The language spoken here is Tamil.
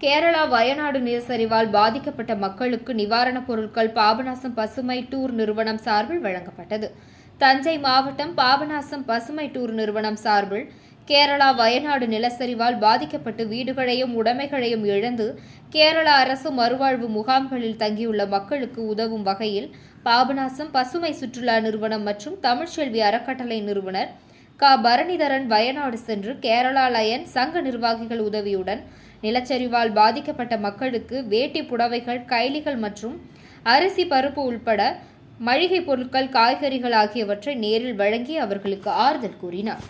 கேரளா வயநாடு நிலச்சரிவால் பாதிக்கப்பட்ட மக்களுக்கு நிவாரணப் பொருட்கள் பாபநாசம் பசுமை டூர் நிறுவனம் சார்பில் வழங்கப்பட்டது. தஞ்சை மாவட்டம் பாபநாசம் பசுமை டூர் நிறுவனம் சார்பில் கேரளா வயநாடு நிலச்சரிவால் பாதிக்கப்பட்டு வீடுகளையும் உடைமைகளையும் இழந்து கேரள அரசு மறுவாழ்வு முகாம்களில் தங்கியுள்ள மக்களுக்கு உதவும் வகையில் பாபநாசம் பசுமை சுற்றுலா நிறுவனம் மற்றும் தமிழ்ச்செல்வி அறக்கட்டளை நிறுவனர் க. பரணிதரன் வயநாடு சென்று கேரளா லயன் சங்க நிர்வாகிகள் உதவியுடன் நிலச்சரிவால் பாதிக்கப்பட்ட மக்களுக்கு வேட்டி புடவைகள் கைலிகள் மற்றும் அரிசி பருப்பு உள்பட மளிகை பொருட்கள் காய்கறிகள் ஆகியவற்றை நேரில் வழங்கி அவர்களுக்கு ஆறுதல் கூறினார்.